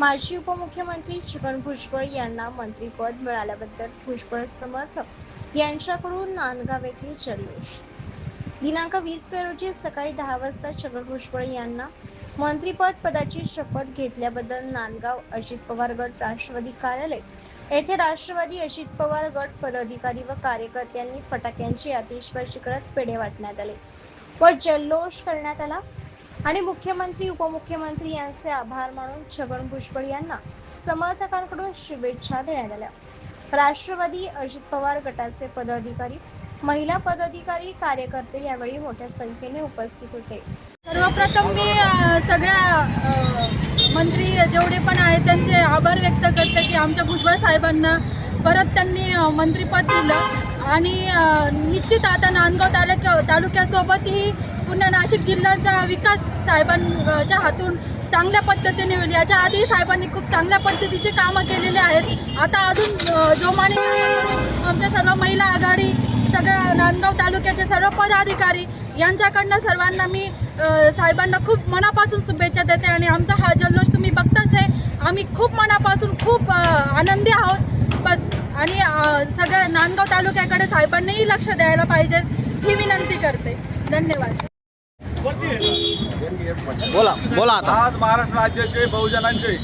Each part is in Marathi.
माजी उपमुख्यमंत्री छगन भुजबळ यांना मंत्रीपद मिळाल्याबद्दल भुजबळ समर्थक यांच्याकडून नांदगाव येथील जल्लोष दिनांक वीस मे रोजी सकाळी दहा वाजता छगन भुजबळ यांना मंत्रीपद पदाची शपथ घेतल्याबद्दल नांदगाव अजित पवार गट राष्ट्रवादी कार्यालय येथे राष्ट्रवादी अजित पवार गट पदाधिकारी व कार्यकर्त्यांनी फटाक्यांची आतिषबाजी करत पेढे वाटण्यात आले व जल्लोष करण्यात आला. आणि मुख्यमंत्री उपमुख्यमंत्री यांचे आभार मानून छगन भुजबळ यांना समर्थकांकडून शुभेच्छा देण्यात आल्या. राष्ट्रवादी अजित पवार गटाचे पदाधिकारी महिला पदाधिकारी कार्यकर्ते यावेळी मोठ्या संख्येने उपस्थित होते. सर्वप्रथम मी सगळ्या मंत्री जेवढे पण आहेत त्यांचे आभार व्यक्त करते की आमच्या भुजबळ साहेबांना परत त्यांनी मंत्रीपद मंत्रिपद दिलं. आणि निश्चित आता नांदगाव तालुक्या तालुक्यासोबतही पुन्हा नाशिक जिल्ह्याचा विकास साहेबांच्या हातून चांगल्या पद्धतीने होईल. याच्या आधी साहेबांनी खूप चांगल्या पद्धतीची कामं केलेली आहेत. आता अजून जोमाने आमच्या सर्व महिला आघाडी सगळ्या नांदगाव तालुक्याचे सर्व पदाधिकारी यांच्याकडनं सर्वांना मी साहेबांना खूप मनापासून शुभेच्छा देते आणि आमचा हा जल्लोष तुम्ही बघताच आहे. आम्ही खूप मनापासून खूप आनंदी आहोत. बस आणि सगळ्या नांदगाव तालुक्याकडे साहेबांनीही लक्ष द्यायला पाहिजे ही विनंती करते. धन्यवाद. बोला बोला आता. आज महाराष्ट्र राज्याचे बहुजनांचे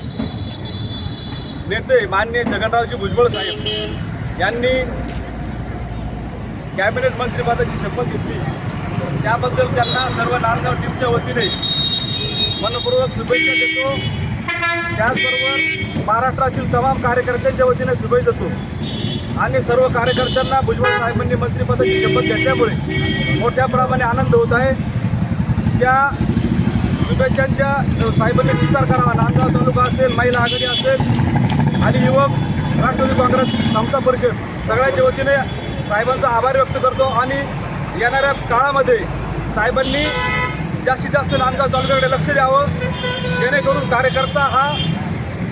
नेते माननीय जगन्नाथजी भुजबळ साहेब यांनी कॅबिनेट मंत्रिपदाची शपथ घेतली. त्याबद्दल त्यांना सर्व नांदगाव टीमच्या वतीने मनपूर्वक शुभेच्छा देतो. त्याचबरोबर महाराष्ट्रातील तमाम कार्यकर्त्यांच्या वतीने शुभेच्छा देतो. आणि सर्व कार्यकर्त्यांना भुजबळ साहेबांनी मंत्रिपदाची शपथ घेतल्यामुळे मोठ्या प्रमाणे आनंद होत आहे. त्या शुभेच्छांच्या साहेबांनी स्वीकार करावा. नांदगाव तालुका असेल महिला आघाडी असेल आणि युवक राष्ट्रवादी काँग्रेस समता परिषद सगळ्यांच्या वतीने साहेबांचा आभार व्यक्त करतो आणि येणाऱ्या काळामध्ये साहेबांनी जास्तीत जास्त नांदगाव तालुक्याकडे लक्ष द्यावं. जेणेकरून कार्यकर्ता हा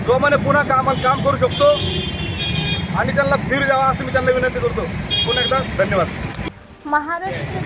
जोमाने पुन्हा काम काम करू शकतो आणि त्यांना धीर द्यावा असं मी त्यांना विनंती करतो. पुन्हा एकदा धन्यवाद. महाराष्ट्र